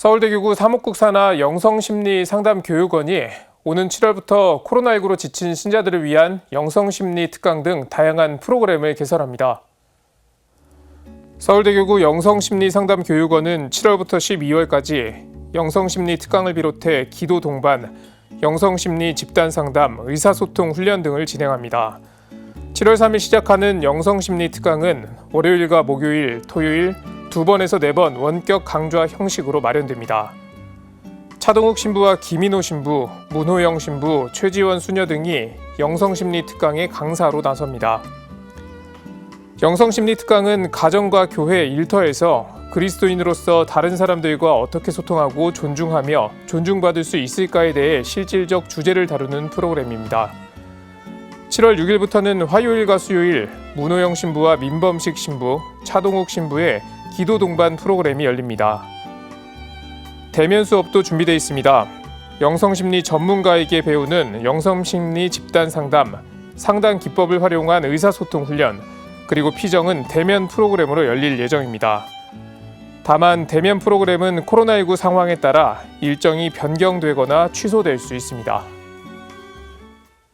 서울대교구 사목국 산하 영성심리 상담교육원이 오는 7월부터 코로나19로 지친 신자들을 위한 영성심리 특강 등 다양한 프로그램을 개설합니다. 서울대교구 영성심리 상담교육원은 7월부터 12월까지 영성심리 특강을 비롯해 기도 동반, 영성심리 집단 상담, 의사소통 훈련 등을 진행합니다. 7월 3일 시작하는 영성심리 특강은 월요일과 목요일, 토요일 두 번에서 네 번 원격 강좌 형식으로 마련됩니다. 차동욱 신부와 김인호 신부, 문호영 신부, 최지원 수녀 등이 영성심리 특강의 강사로 나섭니다. 영성심리 특강은 가정과 교회 일터에서 그리스도인으로서 다른 사람들과 어떻게 소통하고 존중하며 존중받을 수 있을까에 대해 실질적 주제를 다루는 프로그램입니다. 7월 6일부터는 화요일과 수요일 문호영 신부와 민범식 신부, 차동욱 신부의 기도 동반 프로그램이 열립니다. 대면 수업도 준비되어 있습니다. 영성심리 전문가에게 배우는 영성심리 집단 상담, 상담 기법을 활용한 의사소통 훈련, 그리고 피정은 대면 프로그램으로 열릴 예정입니다. 다만 대면 프로그램은 코로나19 상황에 따라 일정이 변경되거나 취소될 수 있습니다.